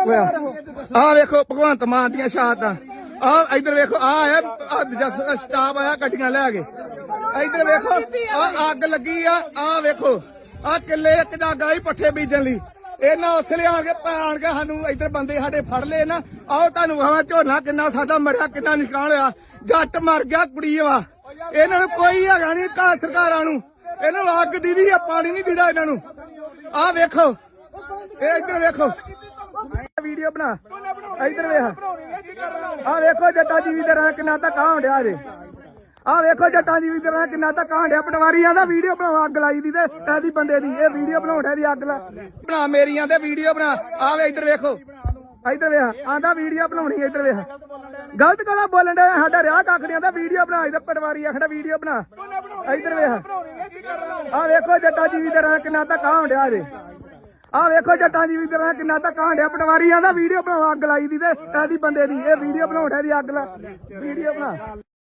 ਆ ਵੇਖੋ ਭਗਵੰਤ ਮਾਨ ਦੀਆਂ ਸ਼ਹਾਦਤਾਂ। ਆ ਇੱਧਰ ਵੇਖੋ ਆ ਆਇਆ ਜਸ ਸਟਾਫ ਆਇਆ ਗੱਡੀਆਂ ਲੈ ਕੇ। ਇੱਧਰ ਵੇਖੋ ਆ ਅੱਗ ਲੱਗੀ ਆ ਆ ਵੇਖੋ ਆ ਕਿੱਲੇ ਇੱਕ ਦਾ ਗਾਈ ਪੱਠੇ ਬੀਜਣ ਲਈ। ਇਹਨਾਂ ਉੱਥੇ ਲਿਆਣ ਕੇ ਪਾਣ ਕੇ ਸਾਨੂੰ ਇੱਧਰ ਬੰਦੇ ਸਾਡੇ ਫੜ ਲਏ ਨਾ। ਆਓ ਤੁਹਾਨੂੰ ਵਾਵਾ ਝੋਨਾ ਕਿੰਨਾ ਸਾਡਾ ਮਰਿਆ ਕਿੰਨਾ ਨਿਸ਼ਾਨ ਹੋਇਆ। ਜੱਟ ਮਰ ਗਿਆ ਕੁੜੀ ਵਾ। ਇਹਨਾਂ ਨੂੰ ਕੋਈ ਹੈਗਾ ਨਹੀਂ ਕਾ ਸਰਕਾਰਾਂ ਨੂੰ। ਇਹਨਾਂ ਨੂੰ ਅੱਗ ਦੀਦੀ ਆ ਪਾਣੀ ਨਹੀਂ ਦੀਦਾ ਇਹਨਾਂ ਨੂੰ। ਆ ਵੇਖੋ ਇਹ ਇੱਧਰ ਵੇਖੋ। ਵੀਡੀਓ ਬਣਾ। ਇੱਧਰ ਵੇਖ। ਆ ਵੇਖੋ ਜੱਟਾਂ ਜੀ ਵੀ ਤਰ੍ਹਾਂ ਕਿੰਨਾ ਧੱਕਾ ਹੋਣ ਜੇ। ਆ ਵੇਖੋ ਜੱਟਾਂ ਜੀ ਵੀ ਤਰ੍ਹਾਂ ਕਿੰਨਾ ਧੱਕਾ ਹੋਣ ਡਿਆ। ਪਟਵਾਰੀਆਂ ਦਾ ਵੀਡੀਓ ਬਣਾਓ ਅੱਗ ਲਾਈ ਦੀ ਤੇ ਇਹਦੀ ਬੰਦੇ ਦੀ। ਇਹ ਵੀਡੀਓ ਬਣਾਉਣ ਦੀ ਅੱਗ ਲਾ। ਬਣਾ ਮੇਰੀਆਂ ਤੇ ਵੀਡੀਓ ਬਣਾ। ਆ ਵੇ ਇੱਧਰ ਵੇਖੋ। ਇੱਧਰ ਵੇਖ। ਆਂਦਾ ਵੀਡੀਓ ਬਣਾਉਣੀ ਇੱਧਰ ਵੇਖ। ਗਲਤ ਗਾਲਾਂ ਬੋਲਣ ਡਿਆ ਸਾਡਾ ਰਿਆ ਕਾਕੜੀਆਂ ਦਾ ਵੀਡੀਓ ਬਣਾ। ਇਹਦਾ ਪਟਵਾਰੀ ਆਖੜਾ ਵੀਡੀਓ ਬਣਾ। ਇਧਰ ਵੇਖ। ਆ ਵੇਖੋ ਜੱਟਾਂ ਜੀ ਵੀ ਤਰ੍ਹਾਂ ਕਿੰਨਾ ਧੱਕਾ ਹੋਣ ਡਿਆ ਜੇ। ਆ ਵੇਖੋ ਜੱਟਾਂ ਜੀ ਵੀ ਤਰ੍ਹਾਂ ਕਿੰਨਾ ਧੱਕਾ ਹੋਣ ਪਟਵਾਰੀਆਂ ਦਾ ਵੀਡੀਓ ਬਣਾਓ ਅੱਗ ਲਾਈ ਦੀ ਤੇ ਇਹਦੀ ਬੰਦੇ ਦੀ, ਇਹ ਵੀਡੀਓ ਬਣਾਉਣ ਦੀ ਅੱਗ ਲਾ, ਵੀਡੀਓ ਬਣਾ।